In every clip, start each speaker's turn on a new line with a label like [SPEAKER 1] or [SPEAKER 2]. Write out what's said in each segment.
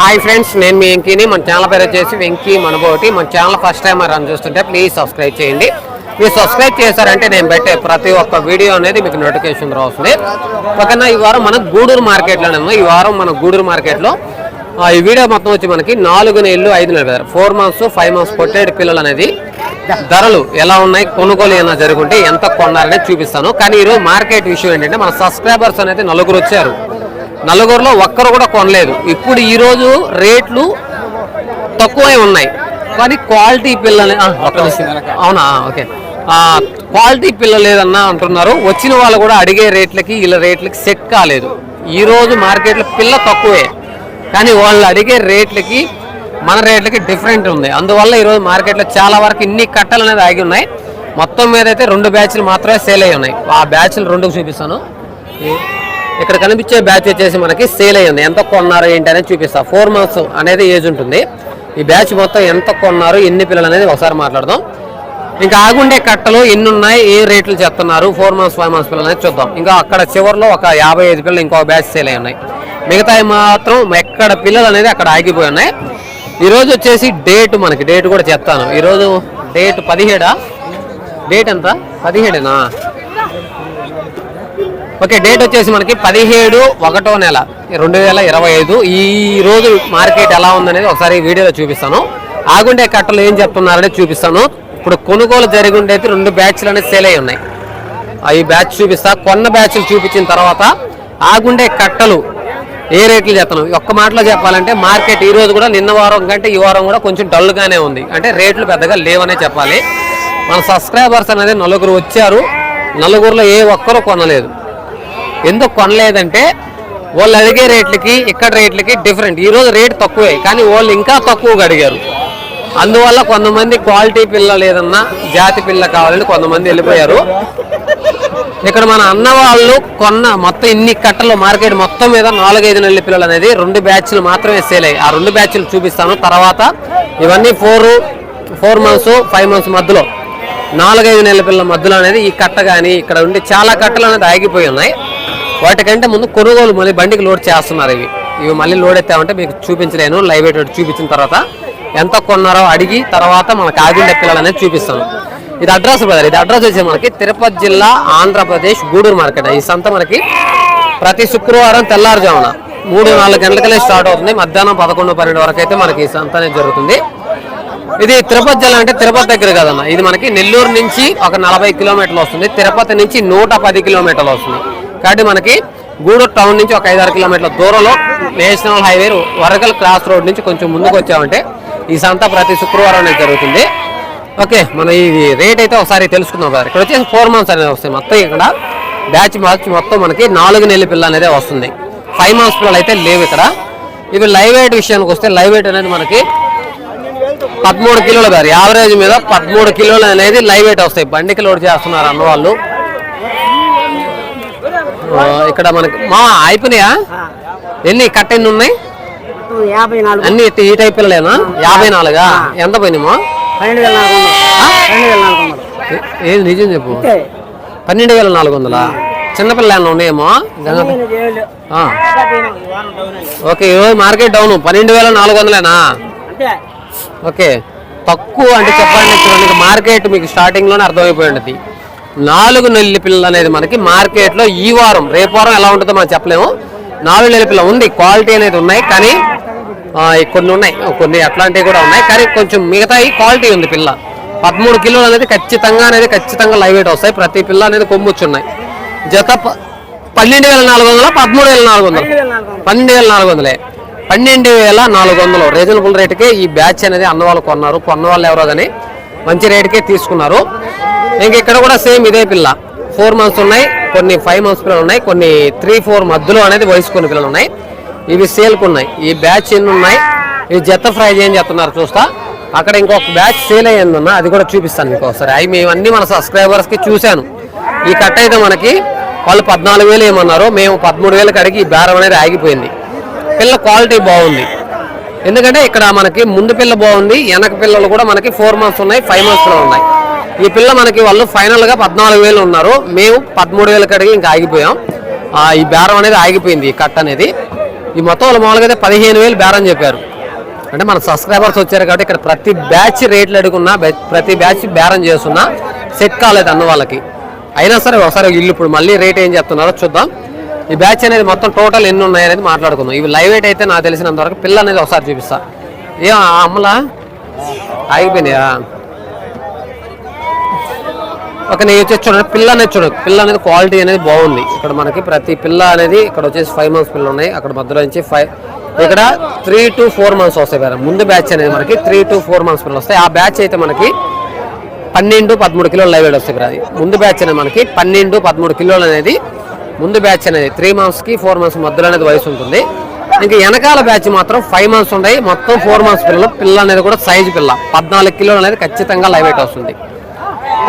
[SPEAKER 1] Hi friends నేను మీ వెంకీని. మన channel పేరు వచ్చేసి వెంకీ మనబోటి. మన ఛానల్ ఫస్ట్ టైం రన్ చూస్తుంటే ప్లీజ్ సబ్స్క్రైబ్ చేయండి. మీరు సబ్స్క్రైబ్ చేశారంటే నేను పెట్టే ప్రతి ఒక్క వీడియో అనేది మీకు నోటిఫికేషన్ వస్తుంది. ఓకేనా ఈ వారం మనం గూడూరు మార్కెట్లోనే ఉన్నాం. ఈ వారం మన గూడూరు మార్కెట్లో ఆ, ఈ వీడియో మొత్తం వచ్చి మనకి నాలుగు నెలలు ఐదు నెలలు ఫోర్ మంత్స్ ఫైవ్ మంత్స్ పొట్టేడు పిల్లలు అనేది ధరలు ఎలా ఉన్నాయి కొనుగోలు ఏమైనా జరుగుంటే ఎంత కొన్నారనేది చూపిస్తాను. కానీ ఈరోజు మార్కెట్ విషయం ఏంటంటే మన సబ్స్క్రైబర్స్ అనేది నలుగురు వచ్చారు. నలుగురులో ఒక్కరు కూడా కొనలేదు. ఇప్పుడు ఈరోజు రేట్లు తక్కువే ఉన్నాయి. కానీ క్వాలిటీ పిల్లలు. అవునా? ఓకే. క్వాలిటీ పిల్లలు లేదన్నా అంటున్నారు. వచ్చిన వాళ్ళు కూడా అడిగే రేట్లకి వీళ్ళ రేట్లకి సెట్ కాలేదు. ఈ రోజు మార్కెట్లో పిల్ల తక్కువే. కానీ వాళ్ళు అడిగే రేట్లకి మన రేట్లకి డిఫరెంట్ ఉంది. అందువల్ల ఈరోజు మార్కెట్లో చాలా వరకు ఇన్ని కట్టలు అనేది ఆగి ఉన్నాయి. మొత్తం మీద అయితే రెండు బ్యాచ్లు మాత్రమే సేల్ అయి ఉన్నాయి. ఆ బ్యాచ్లు రెండు చూపిస్తాను. ఇక్కడ కనిపించే బ్యాచ్ వచ్చేసి మనకి సేల్ అయ్యింది ఎంత కొన్నారు ఏంటి అనేది చూపిస్తా. ఫోర్ మంత్స్ అనేది ఏజ్ ఉంటుంది. ఈ బ్యాచ్ మొత్తం ఎంత కొన్నారు ఎన్ని పిల్లలు అనేది ఒకసారి మాట్లాడదాం. ఇంకా ఆగుండే కట్టలు ఎన్ని ఉన్నాయి ఏ రేట్లు చెప్తున్నారు ఫోర్ మంత్స్ ఫైవ్ మంత్స్ పిల్లలు అనేది చూద్దాం. ఇంకా అక్కడ చివరిలో ఒక యాభై ఐదు పిల్లలు ఇంకో బ్యాచ్ సేల్ అయి ఉన్నాయి. మిగతాయి మాత్రం ఎక్కడ పిల్లలు అనేది అక్కడ ఆగిపోయి ఉన్నాయి. ఈరోజు వచ్చేసి డేట్ మనకి డేట్ కూడా చెప్తాను. ఈరోజు డేట్ పదిహేడా? డేట్ ఎంత? పదిహేడేనా? ఓకే డేట్ వచ్చేసి మనకి పదిహేడు ఒకటో నెల రెండు వేల ఇరవై ఐదు. ఈ రోజు మార్కెట్ ఎలా ఉందనేది ఒకసారి వీడియోలో చూపిస్తాను. ఆగుండే కట్టలు ఏం చెప్తున్నారనేది చూపిస్తాను. ఇప్పుడు కొనుగోలు జరిగి ఉండేది రెండు బ్యాచ్లు అనేది సేల్ అయి ఉన్నాయి. ఆ ఈ బ్యాచ్ చూపిస్తా. కొన్న బ్యాచ్లు చూపించిన తర్వాత ఆగుండే కట్టలు ఏ రేట్లు చెప్తాను ఒక్క మాటలో చెప్పాలంటే మార్కెట్ ఈ రోజు కూడా నిన్న వారం కంటే ఈ వారం కూడా కొంచెం డల్గానే ఉంది. అంటే రేట్లు పెద్దగా లేవనే చెప్పాలి. మన సబ్స్క్రైబర్స్ అనేది నలుగురు వచ్చారు. నలుగురులో ఏ ఒక్కరు కొనలేదు. ఎందుకు కొనలేదంటే వాళ్ళు అడిగే రేట్లకి ఇక్కడ రేట్లకి డిఫరెంట్ ఈ రోజు రేట్ తక్కువే కానీ వాళ్ళు ఇంకా తక్కువగా అడిగారు. అందువల్ల కొంతమంది క్వాలిటీ పిల్ల లేదన్నా జాతి పిల్ల కావాలని కొంతమంది వెళ్ళిపోయారు. ఇక్కడ మన అన్న వాళ్ళు కొన్న మొత్తం ఇన్ని కట్టలు మార్కెట్ మొత్తం మీద నాలుగైదు నెలల పిల్లలు అనేది రెండు బ్యాచ్లు మాత్రమే సేల్ అయ్యాయి. ఆ రెండు బ్యాచ్లు చూపిస్తాను. తర్వాత ఇవన్నీ four four months five months మధ్యలో నాలుగైదు నెలల పిల్లల మధ్యలో అనేది ఈ కట్ట కానీ ఇక్కడ ఉండి చాలా కట్టలు అనేది ఆగిపోయి ఉన్నాయి. వాటికంటే ముందు కొనుగోలు మళ్ళీ బండికి లోడ్ చేస్తున్నారు ఇవి. ఇవి మళ్ళీ లోడ్ ఎత్తామంటే మీకు చూపించలేను లైవ్ వెయిట్ చూపించిన తర్వాత. ఎంత కొన్నారో అడిగి తర్వాత మన ఆగిండే పిల్లలు అనేది చూపిస్తాను. ఇది అడ్రస్ బ్రదర్ ఇది అడ్రస్ వచ్చి మనకి తిరుపతి జిల్లా ఆంధ్రప్రదేశ్ గూడూరు మార్కెట్. ఈ సంత మనకి ప్రతి శుక్రవారం తెల్లారుజామున మూడు నాలుగు గంటలకలే స్టార్ట్ అవుతుంది. మధ్యాహ్నం పదకొండు పన్నెండు వరకు అయితే మనకి ఈ సంత అనేది జరుగుతుంది. ఇది తిరుపతి జిల్లా అంటే తిరుపతి దగ్గర కదన్న. ఇది మనకి నెల్లూరు నుంచి ఒక నలభై కిలోమీటర్లు వస్తుంది. తిరుపతి నుంచి నూట పది కిలోమీటర్లు వస్తుంది. కాబట్టి మనకి గూడూరు టౌన్ నుంచి ఒక ఐదారు కిలోమీటర్ల దూరంలో national highway Varakal cross road నుంచి కొంచెం ముందుకు వచ్చామంటే ఈ సంత ప్రతి శుక్రవారం అనేది జరుగుతుంది. ఓకే మన ఈ రేట్ అయితే ఒకసారి తెలుసుకుందాం సార్ ఇక్కడ వచ్చేసి ఫోర్ మంత్స్ అనేది వస్తాయి. మొత్తం ఇక్కడ బ్యాచ్ మ్యాచ్ మొత్తం మనకి నాలుగు నెలల పిల్ల అనేది వస్తుంది. ఫైవ్ మంత్స్ పిల్లలు అయితే లేవు ఇక్కడ. ఇవి లైవ్ వెయిట్ విషయానికి వస్తే లైవ్ వెయిట్ అనేది మనకి పదమూడు కిలోలు గారు యావరేజ్ మీద పదమూడు కిలోలు అనేది లైవ్ వెయిట్ వస్తాయి. బండికి లోడ్ చేస్తున్నారు అన్నవాళ్ళు. ఇక్కడ మనకి మా అయిపోయినాయా? ఎన్ని కట్ట ఎన్ని ఉన్నాయి?
[SPEAKER 2] యాభై నాలుగు.
[SPEAKER 1] అన్ని ఈ- టైప్ పిల్లలేనా? యాభై నాలుగా? ఎంత పోయినామో
[SPEAKER 2] పన్నెండు వేల నాలుగు
[SPEAKER 1] ఏది నిజం చెప్పు. పన్నెండు వేల నాలుగు వందలా? చిన్నపిల్ల ఏమన్నా ఉన్నాయేమో. ఓకే ఈరోజు మార్కెట్ డౌన్. పన్నెండు వేల నాలుగు వందలేనా? ఓకే. తక్కువ అంటే చెప్పండి మార్కెట్ మీకు స్టార్టింగ్లోనే అర్థమైపోయి ఉంటుంది. నాలుగు నెలల పిల్లలు అనేది మనకి మార్కెట్లో ఈ వారం రేపు వారం ఎలా ఉంటుందో మనం చెప్పలేము. నాలుగు నెలల పిల్ల ఉంది క్వాలిటీ అనేది ఉన్నాయి కానీ కొన్ని ఉన్నాయి. కొన్ని అట్లాంటివి కూడా ఉన్నాయి కానీ కొంచెం మిగతాయి క్వాలిటీ ఉంది పిల్ల. పదమూడు కిలోలు అనేది ఖచ్చితంగా అనేది ఖచ్చితంగా లైవ్ వెయిట్ వస్తాయి. ప్రతి పిల్ల అనేది కొమ్ముచ్చున్నాయి. జత పన్నెండు వేల నాలుగు వందల పదమూడు వేల నాలుగు వందలు?
[SPEAKER 2] పన్నెండు వేల నాలుగు వందలు.
[SPEAKER 1] పన్నెండు వేల నాలుగు వందలే. రీజనబుల్ రేటుకే ఈ బ్యాచ్ అనేది అన్న వాళ్ళు కొన్నారు. కొన్న వాళ్ళు ఎవరో కానీ మంచి రేటుకే తీసుకున్నారు. ఇంక ఇక్కడ కూడా సేమ్ ఇదే పిల్ల. ఫోర్ మంత్స్ ఉన్నాయి కొన్ని ఫైవ్ మంత్స్ పిల్లలు ఉన్నాయి కొన్ని త్రీ ఫోర్ మధ్యలో అనేది వయసు కొన్ని పిల్లలు ఉన్నాయి. ఇవి సేల్కి ఉన్నాయి. ఈ బ్యాచ్ ఎన్ని ఉన్నాయి? ఇవి జత ఫ్రై ఏం చెప్తున్నారు చూస్తా. అక్కడ ఇంకొక బ్యాచ్ సేల్ అయ్యిందన్న అది కూడా చూపిస్తాను మీకు ఒకసారి. అవి మేము అన్ని మన సబ్స్క్రైబర్స్కి చూశాను. ఈ కట్ అయితే మనకి వాళ్ళు పద్నాలుగు వేలు ఏమన్నారు మేము పదమూడు వేలకు అడిగి ఈ బేరం అనేది ఆగిపోయింది. పిల్ల క్వాలిటీ బాగుంది. ఎందుకంటే ఇక్కడ మనకి ముందు పిల్ల బాగుంది వెనక పిల్లలు కూడా మనకి ఫోర్ మంత్స్ ఉన్నాయి ఫైవ్ మంత్స్ కూడా ఉన్నాయి. ఈ పిల్ల మనకి వాళ్ళు ఫైనల్గా పద్నాలుగు వేలు ఉన్నారు. మేము పదమూడు వేలు అడిగి ఇంకా ఆగిపోయాం. ఈ బేరం అనేది ఆగిపోయింది ఈ కట్ అనేది. ఈ మొత్తం వాళ్ళు మామూలుగా అయితే పదిహేను వేలు బేరం చెప్పారు. అంటే మన సబ్స్క్రైబర్స్ వచ్చారు కాబట్టి ఇక్కడ ప్రతి బ్యాచ్ రేట్లు అడుగున్నా ప్రతి బ్యాచ్ బేరం చేస్తున్నా సెట్ కాలేదు అన్న వాళ్ళకి. అయినా సరే ఒకసారి ఇల్లు ఇప్పుడు మళ్ళీ రేట్ ఏం చెప్తున్నారో చూద్దాం. ఈ బ్యాచ్ అనేది మొత్తం టోటల్ ఎన్ని ఉన్నాయనేది మాట్లాడుకుందాం. ఇవి లైవ్ ఎయిట్ అయితే నాకు తెలిసినంత వరకు పిల్ల అనేది ఒకసారి చూపిస్తా. ఏ అమ్మలా? ఆగిపోయినాయా? ఒక నేను వచ్చేసి చూడండి పిల్ల అనేది చూడండి పిల్ల అనేది క్వాలిటీ అనేది బాగుంది. ఇక్కడ మనకి ప్రతి పిల్ల అనేది ఇక్కడ వచ్చేసి ఫైవ్ మంత్స్ పిల్లలు ఉన్నాయి. అక్కడ మధ్యలో నుంచి ఫైవ్ ఇక్కడ త్రీ టు ఫోర్ మంత్స్ వస్తాయి కదా ముందు బ్యాచ్ అనేది మనకి త్రీ టు ఫోర్ మంత్స్ పిల్లలు వస్తాయి. ఆ బ్యాచ్ అయితే మనకి పన్నెండు పదమూడు కిలోలు లైవ్ వెయిట్ వస్తాయి కదా అది. ముందు బ్యాచ్ అనేది మనకి పన్నెండు పదమూడు కిలోలు అనేది ముందు బ్యాచ్ అనేది త్రీ మంత్స్కి ఫోర్ మంత్స్ మధ్యలో అనేది వయసు ఉంటుంది. ఇంకా వెనకాల బ్యాచ్ మాత్రం ఫైవ్ మంత్స్ ఉన్నాయి మొత్తం ఫోర్ మంత్స్ పిల్లలు పిల్ల అనేది కూడా సైజు పిల్ల. పద్నాలుగు కిలోలు అనేది ఖచ్చితంగా లైవ్ వెయిట్ వస్తుంది.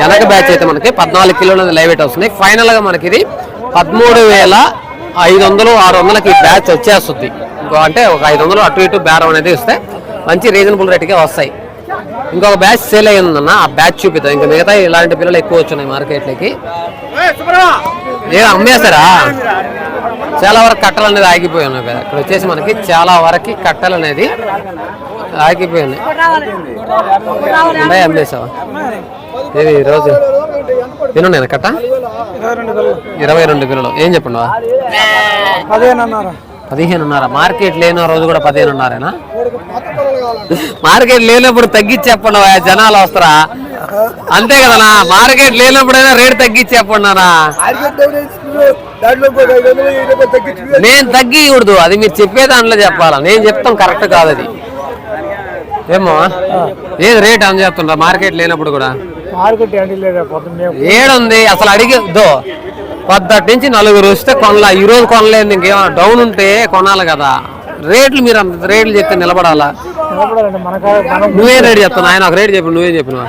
[SPEAKER 1] వెనక బ్యాచ్ అయితే మనకి పద్నాలుగు కిలోలు అనేది లైవ్ వెయిట్ వస్తుంది. ఫైనల్గా మనకి ఇది పదమూడు వేల ఐదు వందలు ఆరు వందలకి బ్యాచ్ వచ్చేస్తుంది. ఇంకో అంటే ఒక ఐదు వందలు అటు ఇటు బేరం అనేది ఇస్తే మంచి రీజనబుల్ రేట్గా వస్తాయి. ఇంకొక బ్యాచ్ సేల్ అయ్యిందన్న ఆ బ్యాచ్ చూపిద్దాం. ఇంకా మిగతా ఇలాంటి పిల్లలు ఎక్కువ వచ్చినాయి మార్కెట్లోకి. ఏ అమ్మేస్తారా చాలా వరకు కట్టలు అనేది ఆగిపోయి ఉన్నాయి కదా. ఇక్కడ వచ్చేసి మనకి చాలా వరకు కట్టలు అనేది ఆగిపోయి ఉన్నాయి. ఉన్నాయి అమ్మేసావా ఏది ఈరోజు ఎన్నున్నాయి కట్ట? ఇరవై రెండు కిలోలు. ఏం చెప్పండి
[SPEAKER 2] పదిహేను
[SPEAKER 1] పదిహేనున్నర. మార్కెట్ లేని రోజు కూడా పదిహేనున్నారేనా? మార్కెట్ లేనప్పుడు తగ్గించి చెప్పండి జనాలు వస్తారా? అంతే కదనా? మార్కెట్ లేనప్పుడైనా రేట్ తగ్గించి చెప్పండి నానా నేను తగ్గియకూడదు అది మీరు చెప్పే దాంట్లో చెప్పాలా? నేను చెప్తాం కరెక్ట్ కాదు అది. ఏమో ఏది రేట్ అని చెప్తుండ్రా? మార్కెట్ లేనప్పుడు కూడా? ఏడుంది? అసలు అడిగేదో పొద్దుటి నుంచి నలుగురు వస్తే కొనలా. ఈ రోజు కొనలేదు ఇంకేమైనా డౌన్ ఉంటే కొనాలి కదా. రేట్లు మీరు అంత రేట్లు చెప్తే నిలబడాలా? నువ్వే రేట్ చెప్తాను ఆయన ఒక రేట్ చెప్పి నువ్వేం చెప్పినావు?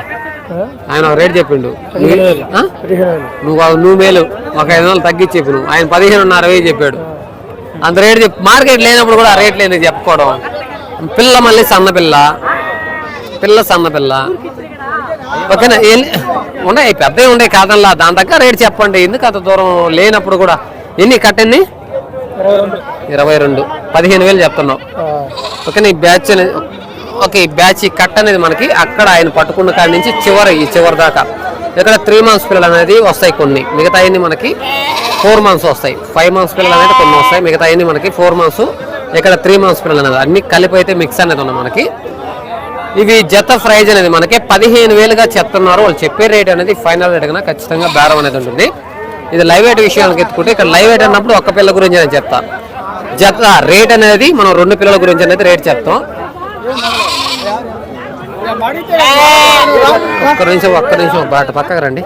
[SPEAKER 1] ఆయన ఒక రేట్ చెప్పిండు. నువ్వు నువ్వు మేలు. ఒక ఐదు వందలు తగ్గించి చెప్పు నువ్వు. ఆయన పదిహేనున్నర వెయ్యి చెప్పాడు. అంత రేట్ చెప్పు. మార్కెట్ లేనప్పుడు కూడా ఆ రేట్లు ఎందుకు చెప్పుకోవడం. పిల్ల మళ్ళీ సన్న పిల్ల. పిల్ల సన్న పిల్ల. ఓకేనా? ఉన్నాయి పెద్దవి ఉన్నాయి కాదల్లా దాని దగ్గర రేట్ చెప్పండి. ఎందుకు అంత దూరం లేనప్పుడు కూడా? ఎన్ని కట్టండి
[SPEAKER 2] ఇరవై రెండు.
[SPEAKER 1] పదిహేను వేలు చెప్తున్నావు
[SPEAKER 2] ఆ,
[SPEAKER 1] ఓకే ఈ బ్యాచ్ అనేది ఓకే ఈ బ్యాచ్ ఈ కట్ అనేది మనకి అక్కడ ఆయన పట్టుకున్న కాడి నుంచి చివరి ఈ చివరి దాకా. ఇక్కడ త్రీ మంత్స్ పిల్లలు అనేది వస్తాయి కొన్ని. మిగతా అన్ని మనకి ఫోర్ మంత్స్ వస్తాయి. ఫైవ్ మంత్స్ పిల్లలు అనేది కొన్ని వస్తాయి. మిగతా అన్ని మనకి ఫోర్ మంత్స్ ఇక్కడ త్రీ మంత్స్ పిల్లలు అనేది. అన్ని కలిపి అయితే మిక్స్ అనేది ఉన్నాయి మనకి. ఇవి జత ప్రైజ్ అనేది మనకి పదిహేను వేలుగా చెప్తున్నారు. వాళ్ళు చెప్పే రేట్ అనేది ఫైనల్ రేట్ కన్నా ఖచ్చితంగా బేరం అనేది ఉంటుంది. ఇది లైవ్ వెయిట్ విషయానికి ఎత్తుకుంటే ఇక్కడ లైవ్ వెయిట్ అన్నప్పుడు ఒక్క పిల్ల గురించి నేను చెప్తా. జత రేట్ అనేది మనం రెండు పిల్లల గురించి అనేది రేట్ చెప్తాం. ఒక్క నిమిషం ఒక్క నిమిషం బాట పక్కకు రండి.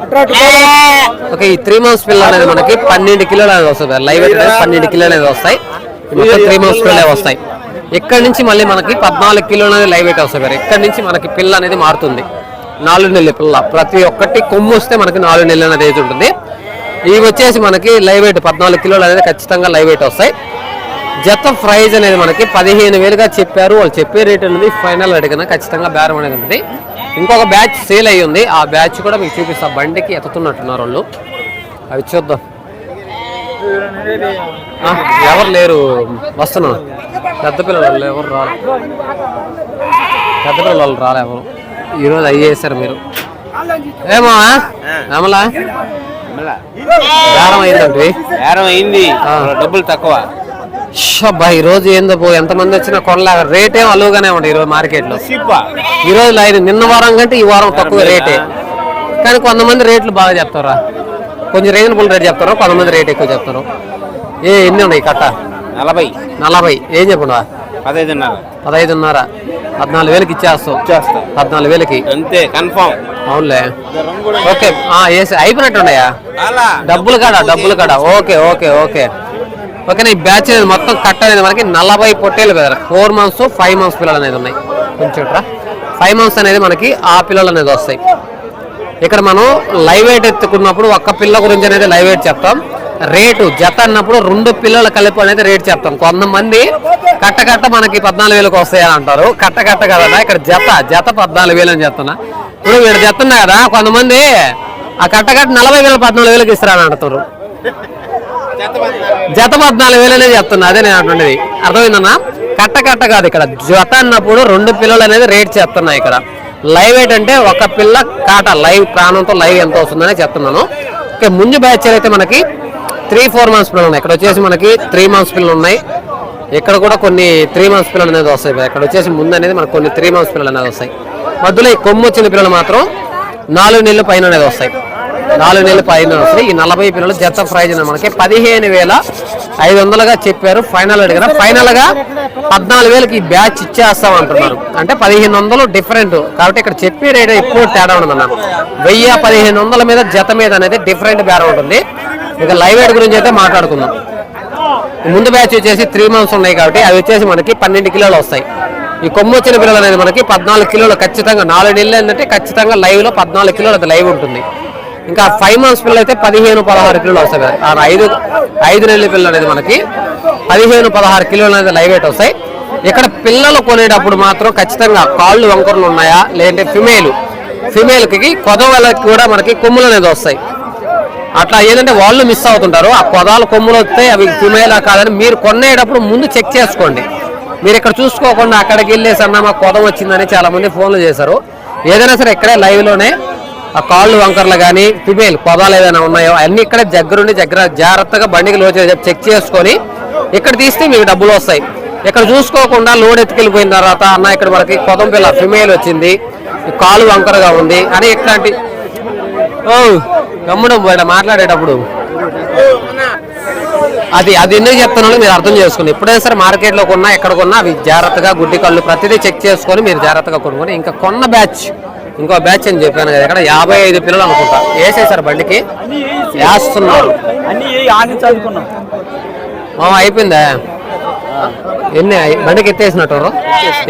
[SPEAKER 1] ఓకే ఈ త్రీ మంత్స్ పిల్ల అనేది మనకి పన్నెండు కిలోలు అనేది వస్తుంది. లైవ్ అయితే పన్నెండు కిలోలు అనేది వస్తాయి. మొత్తం త్రీ మంత్స్ పిల్లలే వస్తాయి. ఇక్కడ నుంచి మళ్ళీ మనకి పద్నాలుగు కిలోలు అనేది లైవ్ వెయిట్ వస్తుంది గారు ఇక్కడ నుంచి మనకి పిల్ల అనేది మారుతుంది? నాలుగు నెలల పిల్ల. ప్రతి ఒక్కటి కొమ్ము వస్తే మనకి నాలుగు నెలలు అనేది ఉంటుంది. ఇవి వచ్చేసి మనకి లైవ్ వెయిట్ పద్నాలుగు కిలోలు అనేది ఖచ్చితంగా లైవ్ వెయిట్ వస్తాయి. జత ప్రైజ్ అనేది మనకి పదిహేను వేలుగా చెప్పారు. వాళ్ళు చెప్పే రేట్ అనేది ఫైనల్ అడిగిన ఖచ్చితంగా బేరం అనేది ఉంటుంది ఇంకొక బ్యాచ్ సేల్ అయ్యి ఉంది. ఆ బ్యాచ్ కూడా మీకు చూపిస్తా. బండికి ఎత్తుతున్నట్టున్నారు వాళ్ళు. అవి చూద్దాం. ఎవరు లేరు? వస్తున్నా పెద్ద పిల్లలు ఎవరు రాలే పెద్ద పిల్లలు వాళ్ళు రాలే ఎవరు? ఈరోజు అయ్యి చేశారు మీరు. ఏమా అమలా బేరం అయిందండి.
[SPEAKER 3] బేరం అయింది. డబ్బులు తక్కువ.
[SPEAKER 1] అబ్బా ఈ రోజు ఏందో పో ఎంతమంది వచ్చినా కొనలే రేట్ ఏం అలువుగానే ఉంది ఈరోజు మార్కెట్లో
[SPEAKER 3] సిప్ప
[SPEAKER 1] ఈ రోజు లైన్ నిన్న వారం కంటే ఈ వారం తక్కువ రేటే. కానీ కొంతమంది రేట్లు బాగా చెప్తారా కొంచెం రీజనబుల్ రేట్ చెప్తారు కొంతమంది రేట్ ఎక్కువ చెప్తారు. ఏ ఎన్ని ఉన్నాయి కట్ట?
[SPEAKER 3] నలభై.
[SPEAKER 1] నలభై. ఏం చెప్పండి
[SPEAKER 3] పదహైదున్నర.
[SPEAKER 1] పదహైదున్నర. పద్నాలుగు వేలకి ఇచ్చేస్తావు
[SPEAKER 3] చేస్తా
[SPEAKER 1] పద్నాలుగు వేలకి.
[SPEAKER 3] అంతే కన్ఫామ్.
[SPEAKER 1] అవునులే. ఓకే ఏసి అయిపోయినట్టున్నాయా డబ్బులు కాడ డబ్బులు కాడ? Okay okay okay. ఓకే ఈ బ్యాచ్ అనేది మొత్తం కట్ అనేది మనకి నలభై పొట్టేలు కదా ఫోర్ మంత్స్ ఫైవ్ మంత్స్ పిల్లలు అనేది ఉన్నాయి. కొంచెం ఫైవ్ మంత్స్ అనేది మనకి ఆ పిల్లలు అనేది వస్తాయి. ఇక్కడ మనం లైవ్ వెయిట్ ఎత్తుకున్నప్పుడు ఒక్క పిల్ల గురించి అనేది లైవ్ వెయిట్ చెప్తాం. రేటు జత అన్నప్పుడు రెండు పిల్లల కలిపి అనేది రేట్ చెప్తాం. కొంతమంది కట్ట కట్ట మనకి పద్నాలుగు వేలకు వస్తాయని అంటారు. కట్ట కట్ట ఇక్కడ జత జత పద్నాలుగు వేలు అని చెప్తున్నా. ఇప్పుడు వీడు చెప్తున్నా కదా కొంతమంది ఆ కట్ట కట్ట నలభై వేలు పద్నాలుగు వేలకు ఇస్తారని అంటారు. జత పద్నాలుగు వేలు అనేది చెప్తున్నా అదే నేను అంటుండేది అర్థమైందన్నా? కట్ట కట్ట కాదు ఇక్కడ. జత అన్నప్పుడు రెండు పిల్లలు అనేది రేట్ చేస్తున్నాయి ఇక్కడ. లైవ్ ఏంటంటే అంటే ఒక పిల్ల కాట లైవ్ ప్రాణంతో లైవ్ ఎంత వస్తుందనే చెప్తున్నాను. ఓకే ముందు బ్యాచ్ అయితే మనకి త్రీ ఫోర్ మంత్స్ పిల్లలు ఉన్నాయి. ఇక్కడ వచ్చేసి మనకి త్రీ మంత్స్ పిల్లలు ఉన్నాయి. ఇక్కడ కూడా కొన్ని త్రీ మంత్స్ పిల్లలు అనేది వస్తాయి. ఇక్కడ వచ్చేసి ముందు అనేది మనకు కొన్ని త్రీ మంత్స్ పిల్లలు అనేది వస్తాయి. మధ్యలో ఈ కొమ్ము వచ్చిన పిల్లలు మాత్రం నాలుగు నెలలు పైన అనేది వస్తాయి. నాలుగు నెలల పైన వస్తాయి. ఈ నలభై పిల్లలు జత ప్రైజ్ మనకి పదిహేను వేల ఐదు వందలుగా చెప్పారు ఫైనల్ అడిగారు. ఫైనల్గా పద్నాలుగు వేలకి ఈ బ్యాచ్ ఇచ్చేస్తాం అంటున్నారు అంటే పదిహేను వందలు డిఫరెంట్. కాబట్టి ఇక్కడ చెప్పే రేట్ ఎక్కువ తేడా ఉందన్న వెయ్యి పదిహేను వందల మీద జత మీద అనేది డిఫరెంట్ బేరం ఉంటుంది. ఇక లైవ్ వెయిట్ గురించి అయితే మాట్లాడుకుందాం. ముందు బ్యాచ్ వచ్చేసి త్రీ మంత్స్ ఉన్నాయి కాబట్టి అవి వచ్చేసి మనకి పన్నెండు కిలోలు వస్తాయి. ఈ కొమ్ము వచ్చిన పిల్లలు అనేది మనకి పద్నాలుగు కిలోలు ఖచ్చితంగా నాలుగు నెలలు ఏంటంటే ఖచ్చితంగా లైవ్లో పద్నాలుగు కిలోలు అది లైవ్ ఉంటుంది. ఇంకా ఫైవ్ మంత్స్ పిల్లలు అయితే పదిహేను పదహారు కిలోలు వస్తాయి కదా. ఆ ఐదు ఐదు నెలల పిల్లలు అనేది మనకి పదిహేను పదహారు కిలోలు అనేది లైవ్ వెయిట్ వస్తాయి. ఇక్కడ పిల్లలు కొనేటప్పుడు మాత్రం ఖచ్చితంగా కాళ్ళు వంకరలు ఉన్నాయా లేదంటే ఫిమేల్ ఫిమేల్కి కొదవలకి కూడా మనకి కొమ్ములు అనేది వస్తాయి. అట్లా ఏంటంటే వాళ్ళు మిస్ అవుతుంటారు. ఆ పొదాలు కొమ్ములు వస్తే అవి ఫిమేలా కాదని మీరు కొనేటప్పుడు ముందు చెక్ చేసుకోండి. మీరు ఇక్కడ చూసుకోకుండా అక్కడికి వెళ్ళేసి అన్న మా కొదం వచ్చిందని చాలా మంది ఫోన్లు చేశారు. ఏదైనా సరే ఇక్కడే లైవ్లోనే ఆ కాళ్ళు వంకర్లు కానీ ఫిమేల్ పొదాలు ఏదైనా ఉన్నాయో అన్ని ఇక్కడ దగ్గరుండి దగ్గర జాగ్రత్తగా బండికి లోడ్ చెక్ చేసుకొని ఇక్కడ తీస్తే మీకు డబ్బులు వస్తాయి. ఇక్కడ చూసుకోకుండా లోడ్ ఎత్తుకెళ్ళిపోయిన తర్వాత అన్న ఇక్కడ మనకి కొదం పిల్ల ఫిమేల్ వచ్చింది కాలు వంకరగా ఉంది అని ఇట్లాంటి ఓ గమ్ముడం పోయినా మాట్లాడేటప్పుడు. అది అది ఎందుకు చెప్తున్నానో మీరు అర్థం చేసుకోండి ఎప్పుడైనా సరే మార్కెట్లో కొన్నా ఎక్కడ కొన్నా అవి జాగ్రత్తగా గుడ్డి కళ్ళు ప్రతిదీ చెక్ చేసుకొని మీరు జాగ్రత్తగా కొనుక్కొని ఇంకా కొన్న బ్యాచ్ ఇంకో బ్యాచ్ అని చెప్పాను కదా ఇక్కడ యాభై ఐదు పిల్లలు అనుకుంటా. వేసేసారు బండికి. వేస్తున్నారు.
[SPEAKER 2] అన్ని ఆని చదువుకున్నాం
[SPEAKER 1] మామ అయిపోయిందా? ఎన్ని బండికి ఎత్తేసినట్టు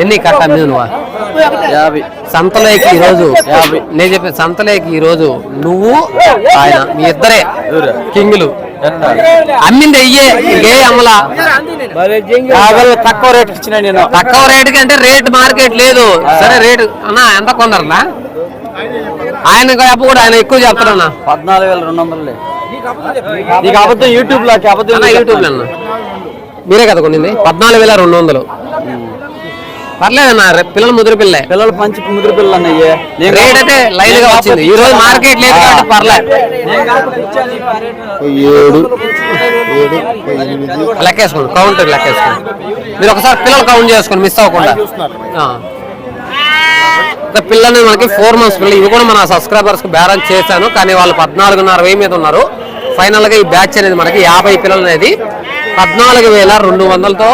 [SPEAKER 1] ఎన్ని కట్ట అమ్మింది నువ్వు
[SPEAKER 2] యాభై.
[SPEAKER 1] సంతలేకి ఈ రోజు నేను చెప్పిన సంతలేకి ఈ రోజు నువ్వు ఆయన మీ ఇద్దరే కింగులు. అమ్మింది అయ్యే ఇంకే అమ్మలా
[SPEAKER 2] తక్కువ రేట్ ఇచ్చిన నేను.
[SPEAKER 1] తక్కువ రేటు కంటే రేట్ మార్కెట్ లేదు. సరే రేటు అన్న ఎంత కొందరనా ఆయన చెప్ప కూడా ఆయన ఎక్కువ చెప్తారన్నా
[SPEAKER 2] పద్నాలుగు వేల రెండు వందలు. నీకు అబద్ధం యూట్యూబ్లో అబద్ధం
[SPEAKER 1] యూట్యూబ్లో అన్న మీరే కదా కొనింది? పద్నాలుగు వేల రెండు వందలు. పర్లేదన్న పిల్లలు ముదిరి పిల్లే
[SPEAKER 2] పిల్లలు పంచి ముదురు పిల్లలు అన్నయ్యే
[SPEAKER 1] రేట్ అయితే లైన్గా వచ్చింది. ఈ రోజు మార్కెట్ లేదు కాబట్టి పర్లే.
[SPEAKER 2] ఏడు
[SPEAKER 1] లెక్కేసుకోండి కౌంట్ లెక్కేసుకోండి. మీరు ఒకసారి పిల్లలు కౌంట్ చేసుకోండి మిస్ అవ్వకుండా. పిల్లల్ని మనకి ఫోర్ మంత్స్ పిల్లలు ఇవి కూడా మన సబ్స్క్రైబర్స్కి బేరం చేశాను కానీ వాళ్ళు పద్నాలుగున్నర వెయ్యి మీద ఉన్నారు. ఫైనల్గా ఈ బ్యాచ్ అనేది మనకి యాభై పిల్లలు అనేది పద్నాలుగు వేల రెండు వందలతో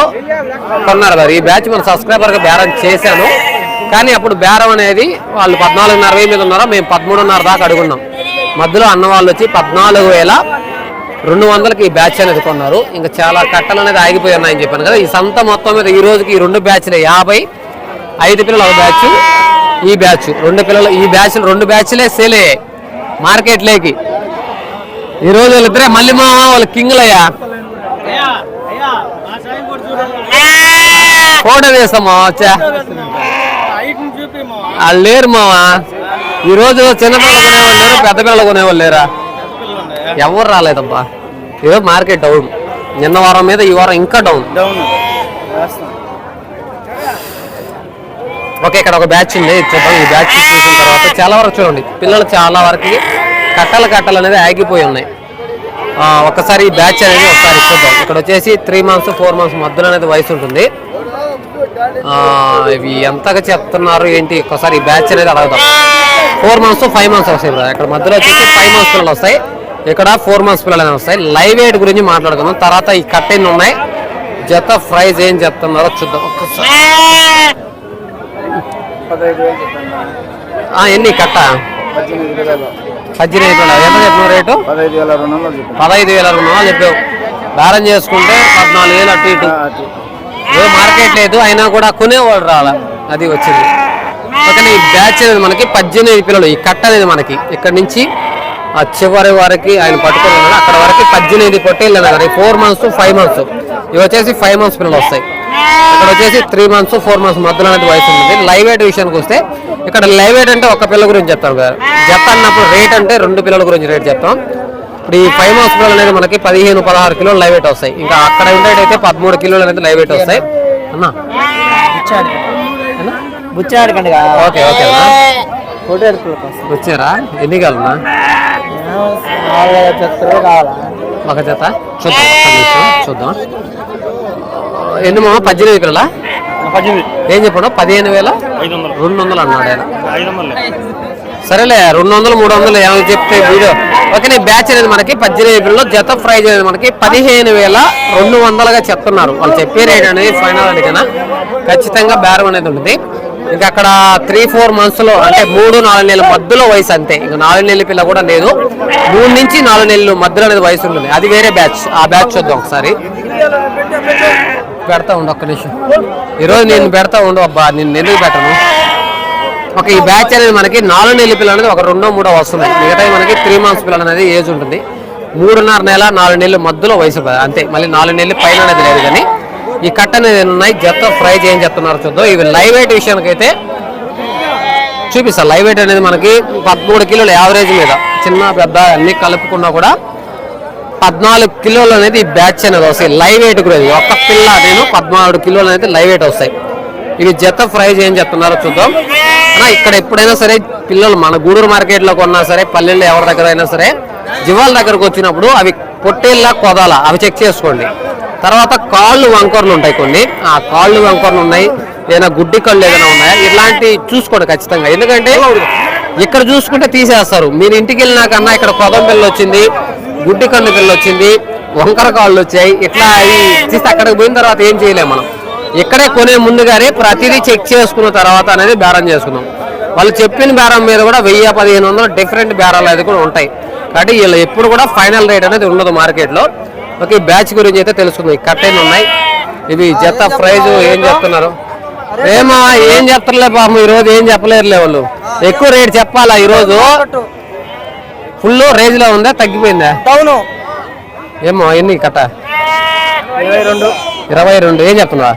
[SPEAKER 1] కొన్నారు కదా ఈ బ్యాచ్ మన సబ్స్క్రైబర్గా బేరం చేశాను. కానీ అప్పుడు బేరం అనేది వాళ్ళు పద్నాలుగున్నర వెయ్యి మీద ఉన్నారో మేము పదమూడున్నర దాకా అడుగున్నాం. మధ్యలో అన్న వాళ్ళు వచ్చి పద్నాలుగు వేల రెండు వందలకి ఈ బ్యాచ్ అనేది కొన్నారు. ఇంకా చాలా కట్టలు అనేది ఆగిపోయి ఉన్నాయని చెప్పాను కదా. ఈ సంత మొత్తం మీద ఈ రోజుకి ఈ రెండు బ్యాచ్లు. యాభై ఐదు పిల్లలు ఒక బ్యాచ్ ఈ బ్యాచ్. రెండు పిల్లలు ఈ బ్యాచ్లు రెండు బ్యాచ్లే సేల్ అయ్యాయి. మార్కెట్లోకి. ఈ వాళ్ళిద్దరే మళ్ళీ మా వాళ్ళ కింగ్లయ్యా. ఫోటో వేస్తామా వచ్చా. వాళ్ళు లేరు మావా. ఈ రోజు చిన్న పిల్లలు కొనేవాళ్ళు లేరు పెద్ద పిల్లలు కొనేవాళ్ళు లేరా? ఎవరు రాలేదబ్బా. ఈరోజు మార్కెట్ డౌన్. నిన్న వారం మీద ఈ వారం ఇంకా డౌన్. ఓకే ఇక్కడ ఒక బ్యాచ్ ఉంది చూద్దాం. ఈ బ్యాచ్ చూసిన తర్వాత చాలా వరకు చూడండి. పిల్లలు చాలా వరకు కట్టలు కట్టలు అనేది ఆగిపోయి ఉన్నాయి. ఒకసారి ఈ బ్యాచ్ అనేది ఒకసారి చూద్దాం. ఇక్కడ వచ్చేసి త్రీ మంత్స్ ఫోర్ మంత్స్ మధ్యలో అనేది వయసు ఉంటుంది. ఇవి ఎంతగా చెప్తున్నారు ఏంటి? ఒకసారి ఈ బ్యాచ్ అనేది అడగదాం. ఫోర్ మంత్స్ ఫైవ్ మంత్స్ వస్తాయి ఇక్కడ మధ్యలో వచ్చేసి ఫైవ్ మంత్స్ పిల్లలు వస్తాయి. ఇక్కడ ఫోర్ మంత్స్ పిల్లలు వస్తాయి. లైవ్ ఎయిట్ గురించి మాట్లాడుకుందాం. తర్వాత ఈ కట్ ఎన్ని ఉన్నాయి. జత ప్రైజ్ ఏం చెప్తున్నారో చూద్దాం. ఒక్కసారి ఎన్ని కట్ట ఎంత చెప్పిన రేటు?
[SPEAKER 2] పదహైదు వేల రెండు వందలు చెప్పండి
[SPEAKER 1] పదహైదు వేల రెండు వందలు చెప్పావు. బేరం చేసుకుంటే పద్నాలుగు వేలు అటు ఇటు. ఏ మార్కెట్ లేదు అయినా కూడా కొనేవాడు రాలా. అది వచ్చింది. ఓకే ఈ బ్యాచ్ అనేది మనకి పద్దెనిమిది పిల్లలు ఈ కట్ట అనేది మనకి ఇక్కడ నుంచి ఆ చివరి వరకు ఆయన పట్టుకొని అక్కడ వరకు పద్దెనిమిది పొట్టేళ్ళు అన్నారు ఫోర్ మంత్స్ ఫైవ్ మంత్స్ ఇవి వచ్చేసి ఫైవ్ మంత్స్ పిల్లలు వస్తాయి. ఇక్కడ వచ్చేసి త్రీ మంత్స్ ఫోర్ మంత్స్ మధ్యలో అనేది వయసు ఉంటుంది. లైవ్ వెయిట్ విషయానికి వస్తే ఇక్కడ లైవ్ వెయిట్ అంటే ఒక పిల్ల గురించి చెప్తాం కదా. జత అన్నప్పుడు రేట్ అంటే రెండు పిల్లల గురించి రేట్ చెప్తాం. ఇప్పుడు ఈ ఫైవ్ మంత్స్ పిల్లలు అనేది మనకి పదిహేను పదహారు కిలోలు లైవ్ వెయిట్ వస్తాయి. ఇంకా అక్కడ ఉండేటైతే పదమూడు కిలోలు అనేది లైవ్ వెయిట్ వస్తాయి. అన్నా?
[SPEAKER 2] బుచ్చాడు. కండి
[SPEAKER 1] ఓకే ఓకే వచ్చారా ఎన్ని కావాలన్నా? ఒక జత. చూద్దాం చూద్దాం. ఎన్ని మామ పద్దెనిమిది పిల్లల
[SPEAKER 3] పద్దెనిమిది.
[SPEAKER 1] ఏం చెప్పాడు? పదిహేను వేల రెండు వందలు అన్నాడు ఆయన. సరేలే రెండు వందలు మూడు వందలు ఏమైనా చెప్తే వీడియో. ఓకే బ్యాచ్ అనేది మనకి పద్దెనిమిది పిల్లలు జత ప్రైజ్ అనేది మనకి పదిహేను వేల రెండు వందలుగా చెప్తున్నారు. వాళ్ళు చెప్పే రేట్ అనేది ఫైనల్ అడిగినా ఖచ్చితంగా బేరం అనేది ఉంటుంది. ఇంకా అక్కడ త్రీ ఫోర్ మంత్స్లో అంటే మూడు నాలుగు నెలల మధ్యలో వయసు అంతే. ఇంకా నాలుగు నెలల పిల్ల కూడా లేదు. మూడు నుంచి నాలుగు నెలలు మధ్యలో అనేది వయసు ఉంటుంది. అది వేరే బ్యాచ్ ఆ బ్యాచ్ చూద్దాం ఒకసారి. పెడతా ఉండు ఒక్క నిమిషం. ఈరోజు నేను పెడతా ఉండు అబ్బా నేను ఎందుకు పెట్టను? ఒక ఈ బ్యాచ్ అనేది మనకి నాలుగు నెలల పిల్లలు అనేది ఒక రెండో మూడో వస్తున్నాయి మిగతా మనకి త్రీ మంత్స్ పిల్లలు అనేది ఏజ్ ఉంటుంది. మూడున్నర నెల నాలుగు నెలల మధ్యలో వయసు అంతే మళ్ళీ నాలుగు నెలలు పైన అనేది లేదు కానీ ఈ కట్ట అనేది ఉన్నాయి? జత ఫ్రై చేయని చెప్తున్నారు చూద్దాం. ఇవి లైవ్ వెయిట్ విషయానికైతే చూపిస్తా. లైవ్ వెయిట్ అనేది మనకి పదమూడు కిలోల యావరేజ్ మీద చిన్న పెద్ద అన్ని కలుపుకున్నా కూడా పద్నాలుగు కిలోలు అనేది ఈ బ్యాచ్ అనేది వస్తాయి. లైవ్ వెయిట్ కూడా ఇది. ఒక్క పిల్ల నేను పద్నాలుగు కిలోలు అనేది లైవ్ వెయిట్ వస్తాయి. ఇవి జత ప్రైజ్ ఏం చెప్తున్నారో చూద్దాం. ఇక్కడ ఎప్పుడైనా సరే పిల్లలు మన గూడూరు మార్కెట్లో కొన్నా సరే పల్లెల్లో ఎవరి దగ్గర అయినా సరే జివాల దగ్గరకు వచ్చినప్పుడు అవి పొట్టేళ్ళ కొదాల. అవి చెక్ చేసుకోండి. తర్వాత కాళ్ళు వంకర్లు ఉంటాయి కొన్ని. ఆ కాళ్ళు వంకర్లు ఉన్నాయి. ఏదైనా గుడ్డి కళ్ళు ఏదైనా ఉన్నాయా? ఇలాంటివి చూసుకోండి ఖచ్చితంగా. ఎందుకంటే ఇక్కడ చూసుకుంటే తీసేస్తారు. మీరు ఇంటికి వెళ్ళినాకన్నా ఇక్కడ కొదం పిల్ల వచ్చింది. గుడ్డి కళ్ళు పిల్ల వచ్చింది వంకర కాళ్ళు వచ్చాయి. ఇట్లా అవి తీస్తే అక్కడికి పోయిన తర్వాత ఏం చేయలేము మనం. ఇక్కడే కొనే ముందుగానే ప్రతిదీ చెక్ చేసుకున్న తర్వాత అనేది బేరం చేసుకున్నాం వాళ్ళు చెప్పిన బేరం మీద కూడా వెయ్యి పదిహేను వందలు డిఫరెంట్ బేరాలు అది కూడా ఉంటాయి. కాబట్టి వీళ్ళు ఎప్పుడు కూడా ఫైనల్ రేట్ అనేది ఉండదు మార్కెట్లో. ఓకే బ్యాచ్ గురించి అయితే తెలుసుకుందాం. కట్ కట్టెలు ఉన్నాయి. ఇవి జత ప్రైజ్ ఏం చెప్తున్నారు? ఏమా ఏం చెప్తారులే పాపం ఈరోజు ఏం చెప్పలేరులే వాళ్ళు. ఎక్కువ రేట్ చెప్పాలా ఈరోజు? ఫుల్ రేంజ్లో ఉందా? తగ్గిపోయిందా?
[SPEAKER 2] టౌను
[SPEAKER 1] ఏమో ఎన్ని కట్ట
[SPEAKER 2] ఇరవై రెండు.
[SPEAKER 1] ఇరవై రెండు. ఏం చెప్తున్నావా?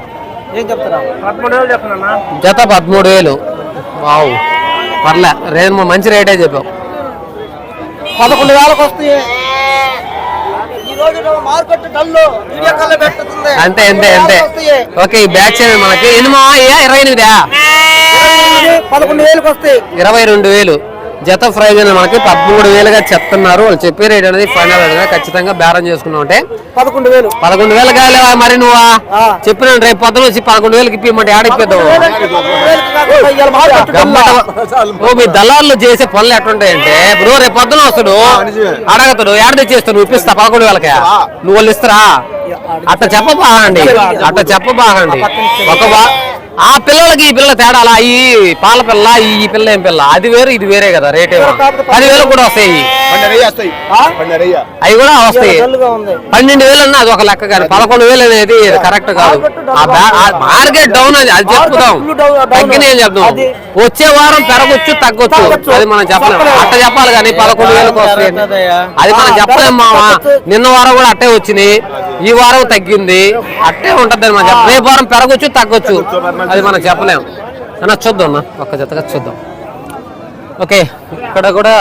[SPEAKER 2] ఏం చెప్తారా పదమూడు వేలు చెప్తున్నా
[SPEAKER 1] జత పదమూడు వేలు. వావ్. పర్లే. రేట్ మంచి రేటే చెప్పావు.
[SPEAKER 2] పదకొండు వేలకు వస్తాయి.
[SPEAKER 1] అంతే అంతే అంతే. ఓకే ఈ బ్యాచ్ మనకి? ఎనిమా ఇరవై ఎనిమిదా
[SPEAKER 2] పదకొండు వేలకు వస్తాయి.
[SPEAKER 1] ఇరవై రెండు వేలు. జత ప్రైజ్ అనేది మనకి పదమూడు వేలుగా చెప్తున్నారు. వాళ్ళు చెప్పే రేట్ అనేది ఫైనల్ అనేది ఖచ్చితంగా బేరం చేసుకున్నాం అంటే
[SPEAKER 2] పదకొండు వేలు.
[SPEAKER 1] పదకొండు వేలు కాలేవా మరి నువ్వా. చెప్పిన రేపు పొద్దున వచ్చి పదకొండు వేలకి ఇప్పిమంటే ఆడిపోతావు గమ్మట ఓ మీ దళారులు చేసే పనులు ఎట్లుంటాయంటే బ్రో రేపు పొద్దున వస్తాడు అడగతాడు ఏడ తెచ్చేస్తాడు నువ్వు ఇప్పిస్తా పదకొండు వేలకే? నువ్వు వాళ్ళు ఇస్తారా? అట్ట చెప్పబాగండి అట్ట చెప్పబాగండి ఒక ఆ పిల్లలకి ఈ పిల్ల తేడా అలా ఈ పాల పిల్ల ఈ పిల్ల ఏం పిల్ల? అది వేరు ఇది వేరే కదా రేట్ ఏమో పది వేలు కూడా వస్తాయి అవి కూడా వస్తాయి. పన్నెండు వేలు అన్న అది ఒక లెక్క కానీ పదకొండు వేలు అనేది కరెక్ట్ కాదు. మార్కెట్ డౌన్ అది అది చెప్పుదాం. తగ్గిన ఏం చెప్దాం? వచ్చే వారం పెరగొచ్చు తగ్గొచ్చు. అది మనం చెప్పలేం.
[SPEAKER 2] చెప్పలేం.
[SPEAKER 1] అట్ట చెప్పాలి కానీ పదకొండు వేలకు వస్తాయి. అది మనం
[SPEAKER 2] ఆ,
[SPEAKER 1] చెప్పలేం మావా.
[SPEAKER 2] తగ్గొచ్చు.
[SPEAKER 1] నిన్న వారం కూడా అట్టే వచ్చినాయి. ఈ వారం తగ్గింది. అట్టే ఉంటది మనం చెప్ప రేపు వారం పెరగొచ్చు తగ్గొచ్చు. అది మనం చెప్పలేం. అన్న చూద్దాం అన్న. ఒక్క జతగా చూద్దాం. ఓకే. ఇక్కడ కూడా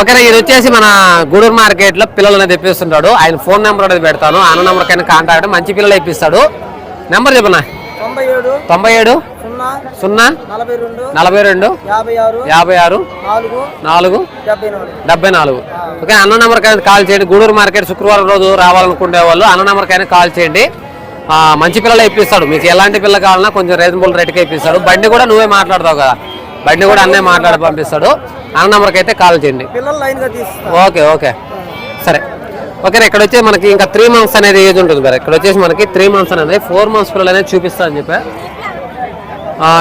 [SPEAKER 1] ఓకేనా ఇది వచ్చేసి మన గూడూరు మార్కెట్లో పిల్లలు తెప్పిస్తుంటాడు. ఆయన ఫోన్ నెంబర్ అనేది పెడతాను. ఆయన నెంబర్ కైనా కాంటాక్ట్ మంచి పిల్లలు ఇప్పిస్తాడు. నెంబర్ చెప్పనా?
[SPEAKER 2] తొంభై ఏడు. సున్నా. నలభై రెండు. యాభై ఆరు. నాలుగు. డెబ్బై నాలుగు.
[SPEAKER 1] ఓకే అన్న నెంబర్ కైనా కాల్ చేయండి. గూడూరు మార్కెట్ శుక్రవారం రోజు రావాలనుకునే వాళ్ళు అన్న నెంబర్ కైనా కాల్ చేయండి. మంచి పిల్లలు ఇప్పిస్తాడు. మీకు ఎలాంటి పిల్ల కావాలన్నా కొంచెం రీజనబుల్ రేట్కి ఇప్పిస్తాడు. బండి కూడా నువ్వే మాట్లాడతావు కదా. బండి కూడా అన్నే మాట్లాడి పంపిస్తాడు. అన్న నెంబర్కి అయితే కాల్ చేయండి. Okay okay. సరే. ఓకే ఇక్కడ వచ్చి మనకి ఇంకా త్రీ మంత్స్ అనేది ఏజ్ ఉంటుంది మరి. ఇక్కడ వచ్చేసి మనకి త్రీ మంత్స్ అనేది ఫోర్ మంత్స్ పిల్లలు అనేది చూపిస్తా అని చెప్పా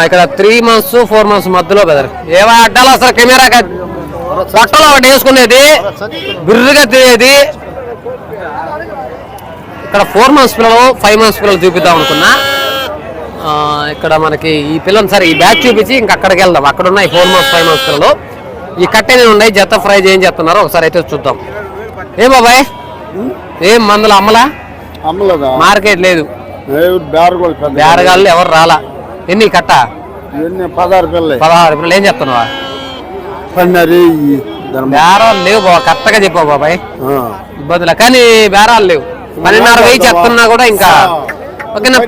[SPEAKER 1] ఇక్కడ త్రీ మంత్స్ ఫోర్ మంత్స్ మధ్యలో బెదర్ ఏవా అడ్డాలు అసలు కెమెరా బట్టలు ఒకటి వేసుకునేది బిర్రుగా తినేది ఇక్కడ ఫోర్ మంత్స్ పిల్లలు ఫైవ్ మంత్స్ పిల్లలు చూపిద్దాం అనుకున్నా. ఇక్కడ మనకి ఈ పిల్లలు సరే ఈ బ్యాగ్ చూపించి ఇంకా అక్కడికి వెళ్దాం. అక్కడ ఉన్నాయి ఫోర్ మంత్స్ ఫైవ్ మంత్స్ పిల్లలు. ఈ కట్టెలు ఉన్నాయి జత ఫ్రై చేయించేస్తున్నారు ఒకసారి అయితే చూద్దాం. ఏం బాబాయ్? ఏం మందులు అమ్మలా?
[SPEAKER 4] అమ్మలేదా?
[SPEAKER 1] మార్కెట్ లేదు.
[SPEAKER 4] బేరగోళ్ళు
[SPEAKER 1] ఎవరు రాలా? ఎన్ని కట్ట?
[SPEAKER 4] పదహారు పిల్లలు.
[SPEAKER 1] పదహారు పిల్లలు. ఏం చెప్తున్నావా బేరాలు లేవు బాబా కరెక్ట్గా చెప్పావు బాబాయ్. ఇబ్బందులు. కానీ బేరాలు లేవు. పన్నెండున్నర వెయ్యి చెప్తున్నా కూడా ఇంకా ఓకేనా?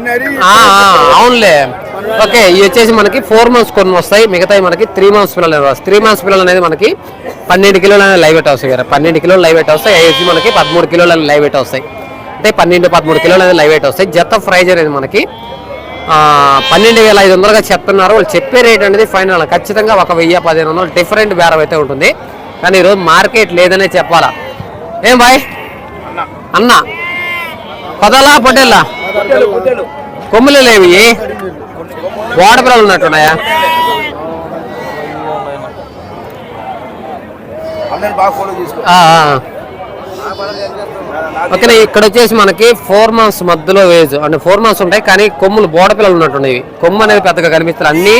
[SPEAKER 1] అవునులే. ఓకే ఇవి వచ్చేసి మనకి ఫోర్ మంత్స్ కొన్ని వస్తాయి. మిగతాయి మనకి త్రీ మంత్స్ పిల్లలు త్రీ మంత్స్ పిల్లలు అనేది మనకి పన్నెండు కిలోలు అనేది లైవ్ వెయిట్ వస్తాయి కదా. పన్నెండు కిలోలు లైవ్ వెయిట్ వస్తాయి. అవి వచ్చి మనకి పదమూడు కిలోలు అనేది లైవ్ వెయిట్ వస్తాయి. అంటే పన్నెండు పదమూడు కిలోలు అనేది లైవ్ వెయిట్ వస్తాయి. జత ప్రైజ్ అనేది మనకి పన్నెండు వేల ఐదు వందలుగా చెప్తున్నారు. వాళ్ళు చెప్పే రేట్ అనేది ఫైనల్ ఖచ్చితంగా ఒక వెయ్యి పదిహేను వందలు డిఫరెంట్ బేరం అయితే ఉంటుంది. కానీ ఈరోజు మార్కెట్ లేదనే చెప్పాలా? ఏం బాయ్? అన్న. పదలా పొట్టెల్లా కొమ్ములు లేవి వాడపిల్లలు ఉన్నట్టున్నాయా. ఓకేనా ఇక్కడ వచ్చేసి మనకి ఫోర్ మంత్స్ మధ్యలో వేజ్ అంటే ఫోర్ మంత్స్ ఉంటాయి కానీ కొమ్ములు బోడ పిల్లలు ఉన్నట్టున్నాయి. కొమ్ము అనేది పెద్దగా కనిపిస్తుంది అన్ని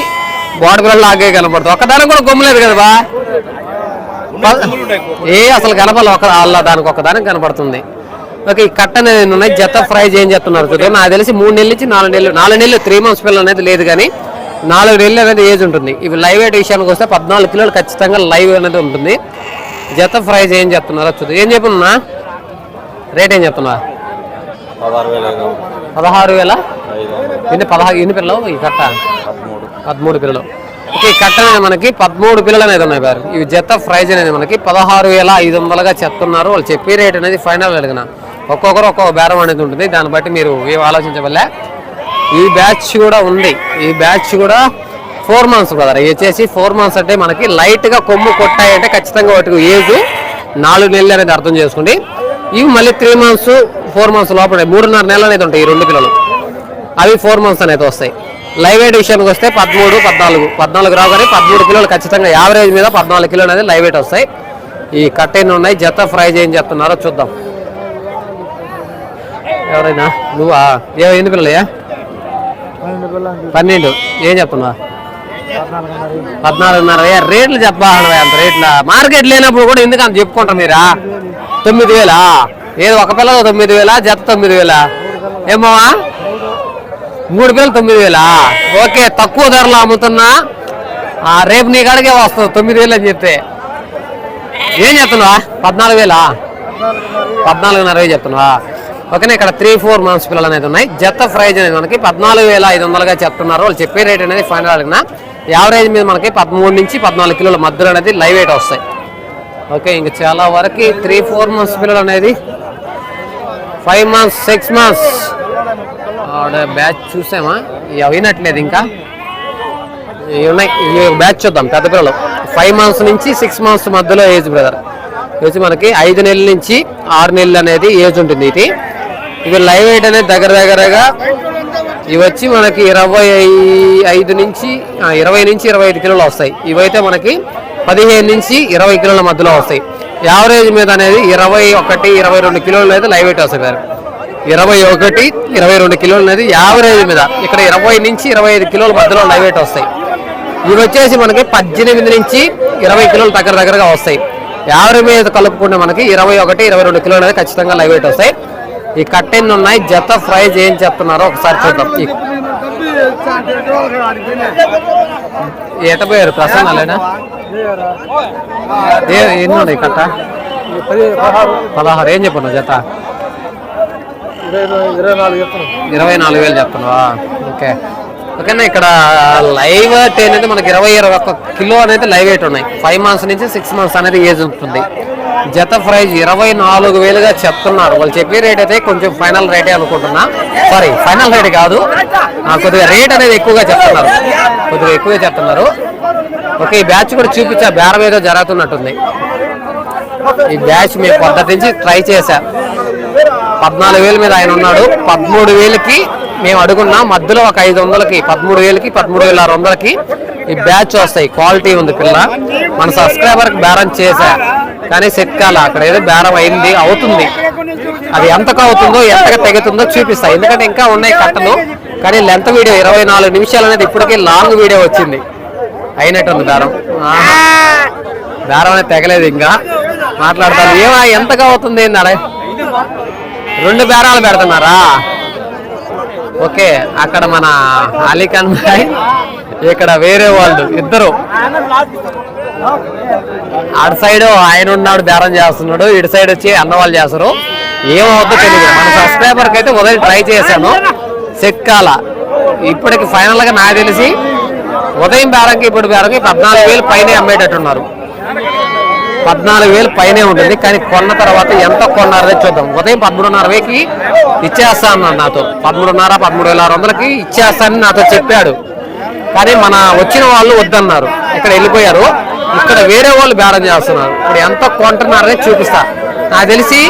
[SPEAKER 1] బోడ పిల్లలు లాగే కనపడుతుంది ఒక్కదానికి కూడా కొమ్ము లేదు కదా బా ఏ అసలు కనపాలి ఒక అల్ల దానికి కనపడుతుంది. ఓకే ఈ కట్ట అనేది ఉన్నాయి? జత ఫ్రైజ్ ఏం చెప్తున్నారు చూద్దాం. నాకు తెలిసి మూడు నెలల నుంచి నాలుగు నెలలు నాలుగు నెలలు త్రీ మంత్స్ పిల్లలు అనేది లేదు కానీ నాలుగు నెలలు అనేది ఏజ్ ఉంటుంది. ఇవి లైవ్ వెయిట్ విషయానికి వస్తే పద్నాలుగు కిలోలు ఖచ్చితంగా లైవ్ అనేది ఉంటుంది. జత ఫ్రైజ్ ఏం చెప్తున్నారో చూద్దాం. ఏం చెప్పున్నా రేట్ ఏం చెప్తున్నా పదహారు వేల ఎన్ని పదహారు ఎన్ని పిల్లలు? ఈ కట్ట? పదమూడు. పిల్లలు. ఓకే ఈ కట్ట అనేది మనకి పదమూడు పిల్లలు అనేది ఉన్నాయి బారు. ఇవి జత ప్రైజ్ అనేది మనకి పదహారు వేల ఐదు వందలుగా చెప్తున్నారు. వాళ్ళు చెప్పే రేట్ అనేది ఫైనల్ అడిగిన. ఒక్కొక్కరు ఒక్కొక్క బేరం అనేది ఉంటుంది. దాన్ని బట్టి మీరు ఏం ఆలోచించవల్లే ఈ బ్యాచ్ కూడా ఉంది. ఈ బ్యాచ్ కూడా ఫోర్ మంత్స్ బ్రదర్. వచ్చేసి ఫోర్ మంత్స్ అంటే మనకి లైట్గా కొమ్ము కొట్టాయంటే ఖచ్చితంగా వాటికి ఏజ్ నాలుగు నెలలు అనేది అర్థం చేసుకోండి. ఇవి మళ్ళీ త్రీ మంత్స్ ఫోర్ మంత్స్ లోపల మూడున్నర నెలలు అనేది ఉంటాయి ఈ రెండు పిల్లలు. అవి ఫోర్ మంత్స్ అనేది వస్తాయి. లైవ్ వెయిట్ విషయానికి వస్తే పదమూడు పద్నాలుగు. పద్నాలుగు రావు కానీ పదమూడు కిలోలు ఖచ్చితంగా యావరేజ్ మీద పద్నాలుగు కిలోలు అనేది లైవ్ వెయిట్ వస్తాయి. ఈ కట్టెన్ ఉన్నాయి జత ఫ్రై ఏం చెప్తున్నారో చూద్దాం. ఎవరైనా? నువ్వా? ఏ ఎన్ని పిల్లలయ్యా? పన్నెండు. ఏం చెప్తున్నా పద్నాలుగున్నర. రేట్లు చెప్పాలి అంత రేట్ల? మార్కెట్ లేనప్పుడు కూడా ఎందుకు అంత చెప్పుకుంటారు మీరా? తొమ్మిది వేలా? ఏది ఒక పిల్ల తొమ్మిది వేలా? జత తొమ్మిది వేలా? ఏమోవా మూడు పిల్లలు తొమ్మిది వేలా? ఓకే తక్కువ ధరలో అమ్ముతున్నా. ఆ, రేపు నీ కాడికే వస్తుంది. తొమ్మిది వేలు అని చెప్తే. ఏం చెప్తున్నావా? పద్నాలుగు వేలా? పద్నాలుగున్నర చెప్తున్నావా? ఓకేనా ఇక్కడ త్రీ ఫోర్ మంత్స్ పిల్లలు అనేది ఉన్నాయి. జత ప్రైజ్ అనేది మనకి పద్నాలుగు వేల ఐదు వందలుగా చెప్తున్నారు. వాళ్ళు చెప్పే రేట్ అనేది ఫైనల్ అడిగిన యావరేజ్ మీద మనకి పదమూడు నుంచి పద్నాలుగు కిలోల మధ్యలో అనేది లైవ్ వెయిట్ వస్తాయి. ఓకే ఇంక చాలా వరకు త్రీ ఫోర్ మంత్స్ పిల్లలు అనేది ఫైవ్ మంత్స్ సిక్స్ మంత్స్ ఆడ బ్యాచ్ చూసామా? అవినట్లేదు అయినట్లేదు ఇంకా. ఇవి ఉన్నాయి. ఇవి బ్యాచ్ చూద్దాం పెద్ద పిల్లలు. ఫైవ్ మంత్స్ నుంచి సిక్స్ మంత్స్ మధ్యలో ఏజ్ బ్రదర్ వచ్చి మనకి ఐదు నెలల నుంచి ఆరు నెలలు అనేది ఏజ్ ఉంటుంది ఇది. ఇవి లైవ్ వెయిట్ అనేది దగ్గర దగ్గరగా ఇవి వచ్చి మనకి ఇరవై ఐదు నుంచి ఇరవై నుంచి ఇరవై ఐదు కిలోలు వస్తాయి. ఇవైతే మనకి పదిహేను నుంచి ఇరవై కిలోల మధ్యలో వస్తాయి. యావరేజ్ మీద అనేది ఇరవై ఒకటి ఇరవై రెండు కిలోలు అయితే లైవ్ వెయిట్ వస్తాయి సార్. ఇరవై ఒకటి ఇరవై రెండు కిలోలు అనేది యావరేజ్ మీద ఇక్కడ ఇరవై నుంచి ఇరవై ఐదు కిలోల మధ్యలో లైవ్ వెయిట్ వస్తాయి. ఇవి వచ్చేసి మనకి పద్దెనిమిది నుంచి ఇరవై కిలోలు దగ్గర దగ్గరగా వస్తాయి. యావరేజ్ మీద కలుపుకుంటే మనకి ఇరవై ఒకటి ఇరవై రెండు కిలోలు అనేది ఖచ్చితంగా లైవ్ వెయిట్ వస్తాయి. ఈ కట్టెన్ ఉన్నాయి జత ప్రైజ్ ఏం చెప్తున్నారో ఒకసారి చూద్దాం. ఎట పోయారు ప్రసన్నాలేనా? ఎన్ని ఉన్నాయి కట్ట? పదహారు. ఏం చెప్పను జత? ఇరవై నాలుగు వేలు చెప్తున్నావా? ఓకే. ఓకేనా ఇక్కడ లైవ్ వెయిట్ అనేది మనకి ఇరవై ఇరవై ఒక్క కిలో అనేది లైవ్ వెయిట్ ఉన్నాయి. ఫైవ్ మంత్స్ నుంచి సిక్స్ మంత్స్ అనేది ఏజ్ ఉంటుంది. జత ప్రైజ్ ఇరవై నాలుగు వేలుగా చెప్తున్నారు. వాళ్ళు చెప్పే రేట్ అయితే కొంచెం ఫైనల్ రేటే అనుకుంటున్నా. సారీ ఫైనల్ రేట్ కాదు. కొద్దిగా రేట్ అనేది ఎక్కువగా చెప్తున్నారు. కొద్దిగా ఎక్కువగా చెప్తున్నారు. ఓకే ఈ బ్యాచ్ కూడా చూపించా. బేరం ఏదో జరుగుతున్నట్టుంది. ఈ బ్యాచ్ మేము పద్ధతి నుంచి ట్రై చేశా. పద్నాలుగు వేల మీద ఆయన ఉన్నాడు. పదమూడు వేలకి మేము అడుగున్నాం మధ్యలో ఒక ఐదు వందలకి పదమూడు వేలకి పదమూడు వేల ఆరు వందలకి ఈ బ్యాచ్ వస్తాయి. క్వాలిటీ ఉంది పిల్ల. మన సబ్స్క్రైబర్కి బేరం చేశా. కానీ సెట్ కాల అక్కడ ఏదో బేరం అయింది అవుతుంది. అది ఎంతకు అవుతుందో ఎంతగా తెగుతుందో చూపిస్తా. ఎందుకంటే ఇంకా ఉన్నాయి కట్టలు. కానీ లెంత్ వీడియో ఇరవై నాలుగు నిమిషాలు అనేది ఇప్పటికే లాంగ్ వీడియో వచ్చింది. అయినట్టుంది బేరం. ఆహా. బేరం అనేది తెగలేదు ఇంకా. మాట్లాడతాను. ఏమా ఎంతగా అవుతుంది ఏంది రెండు బేరాలు పెడుతున్నారా? ఓకే అక్కడ మన అలీఖాన్ భాయ్ ఇక్కడ వేరే వాళ్ళు ఇద్దరు. అటు సైడ్ ఆయన ఉన్నాడు బేరం చేస్తున్నాడు ఇటు సైడ్ వచ్చి అన్న వాళ్ళు చేస్తారు. ఏమవుతుందో తెలియదు. మన సబ్స్క్రైబర్కి అయితే ఉదయం ట్రై చేశాను. సెక్కాల. ఇప్పటికి ఫైనల్గా నాకు తెలిసి ఉదయం బేరంకి ఇప్పుడు బేరంకి పద్నాలుగు వేలు పైన అమ్మేటట్టున్నారు. పద్నాలుగు వేలు పైనే ఉంటుంది కానీ కొన్న తర్వాత ఎంత కొన్నారో చూద్దాం. ఉదయం పదమూడున్నర వేకి ఇచ్చేస్తా అన్నాడు నాతో. పదమూడున్నర పదమూడు వేల ఆరు వందలకి ఇచ్చేస్తానని నాతో చెప్పాడు. కానీ మన వచ్చిన వాళ్ళు వద్దన్నారు. ఇక్కడ వెళ్ళిపోయారు. ఇక్కడ వేరే వాళ్ళు బేరం చేస్తున్నారు. ఇప్పుడు ఎంత కొంటున్నారని చూపిస్తా. నాకు తెలిసి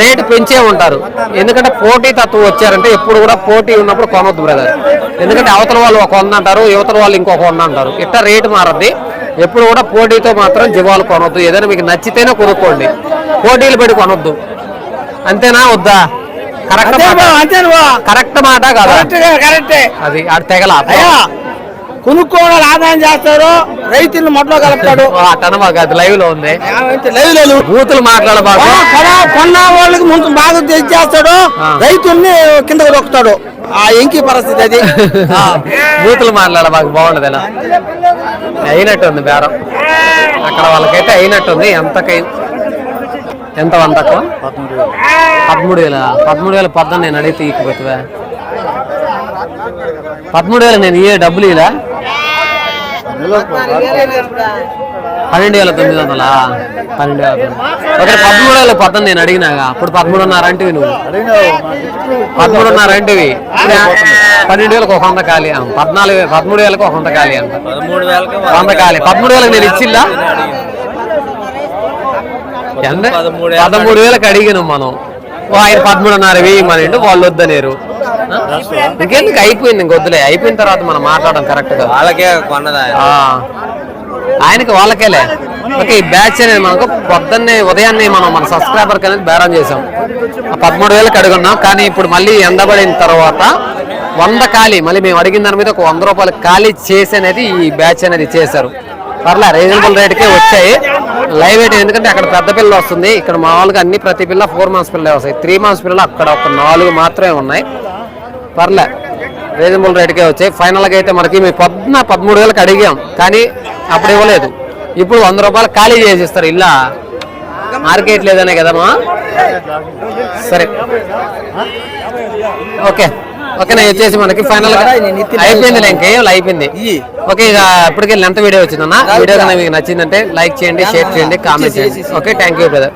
[SPEAKER 1] రేటు పెంచే ఉంటారు. ఎందుకంటే పోటీ తత్వం వచ్చారంటే ఎప్పుడు కూడా పోటీ ఉన్నప్పుడు కొనొద్దు బ్రదర్. ఎందుకంటే అవతల వాళ్ళు ఒక వంద అంటారు యువతల వాళ్ళు ఇంకొక వంద అంటారు. ఇట్లా రేటు మారద్ది. ఎప్పుడు కూడా పోటీతో మాత్రం జీవాలు కొనొద్దు. ఏదైనా మీకు నచ్చితేనే కొనుక్కోండి. పోటీలు పెట్టి కొనొద్దు. అంతేనా? వద్దా? కరెక్ట్ కరెక్ట్ మాట కాదా?
[SPEAKER 2] కరెక్టే
[SPEAKER 1] అది తెగల
[SPEAKER 2] అయ్యా కొనుక్కోవడాలు ఆదాయం చేస్తారు రైతులను మొట్టలో కలుపుతాడు.
[SPEAKER 1] అది లైవ్లో ఉంది
[SPEAKER 2] లేదు లేదు
[SPEAKER 1] బూతులు మాట్లాడబాకు.
[SPEAKER 2] కొన- కొన్న వాళ్ళకి ముందు బాగా తెచ్చేస్తాడు. రైతుల్ని కిందకు దొక్కుతాడు. ఆ ఎంకి పరిస్థితి అది. ఆ.
[SPEAKER 1] బూతులు మాట్లాడబాకు బాగుండదు ఇలా అయినట్టుంది బేరం. అక్కడ వాళ్ళకైతే అయినట్టుంది ఎంతకై ఎంత వందకు? పదమూడు వేల? పదమూడు వేల పద్దెనిమిది నేను అడిగితే ఈకపోతువా పదమూడు వేలు నేను ఇయ్యే డబ్బులు ఇలా? పన్నెండు వేల తొమ్మిది వందలా? పన్నెండు వేల ఒకటి పదమూడు వేల పద్దెనిమిది నేను అడిగినాగా. ఇప్పుడు పదమూడున్నర అంటివి నువ్వు. పదమూడున్నర అంటివి. పన్నెండు వేలకు ఒక వంద ఖాళీ పద్నాలుగు పదమూడు వేలకు ఒక వంద ఖాళీ అంట. వంద ఖాళీ పదమూడు వేలకు నేను ఇచ్చిల్లా?
[SPEAKER 3] పదమూడు
[SPEAKER 1] వేలకు అడిగినాం మనం. ఆయన పదమూడున్నర వెయ్యి మన వాళ్ళు వద్దనేరు? ఇంకెందుకు? అయిపోయింది ఇంక వద్దులే. అయిపోయిన తర్వాత మనం మాట్లాడడం కరెక్ట్గా
[SPEAKER 3] వాళ్ళకే కొన్నదా.
[SPEAKER 1] ఆయనకి వాళ్ళకేలే. ఓకే ఈ బ్యాచ్ అనేది మనకు పొద్దున్నే ఉదయాన్నే మనం మన సబ్స్క్రైబర్కి అనేది బేరం చేసాం పదమూడు వేలకు అడుగున్నాం కానీ ఇప్పుడు మళ్ళీ ఎండబడిన తర్వాత వంద ఖాళీ మళ్ళీ మేము అడిగిన దాని మీద ఒక వంద రూపాయలు ఖాళీ చేసి అనేది ఈ బ్యాచ్ అనేది చేశారు. పర్లే రీజనబుల్ రేట్కే వచ్చాయి. లైవ్ వెయిట్ ఎందుకంటే అక్కడ పెద్ద పిల్ల వస్తుంది. ఇక్కడ మామూలుగా అన్ని ప్రతి పిల్ల ఫోర్ మంత్స్ పిల్లలే వస్తాయి. త్రీ మంత్స్ పిల్లలు అక్కడ ఒక నాలుగు మాత్రమే ఉన్నాయి. పర్లే రీజనబుల్ రేట్కే వచ్చాయి. ఫైనల్గా అయితే మనకి మేము పొద్దున పదమూడు వేలకు అడిగాం. కానీ అప్పుడు ఇవ్వలేదు. ఇప్పుడు వంద రూపాయలు ఖాళీ చేసి ఇస్తారు ఇల్లా. మార్కెట్ లేదనే కదమ్మా సరే. ఓకే. ఓకే నేను వచ్చేసి మనకి ఫైనల్గా అయిపోయింది ఇంకేం అయిపోయింది. ఓకే ఇక ఇప్పటికే లెంత్ వీడియో వచ్చిందన్న. వీడియో కనుక మీకు నచ్చిందంటే లైక్ చేయండి షేర్ చేయండి కామెంట్ చేయండి. Okay thank you brother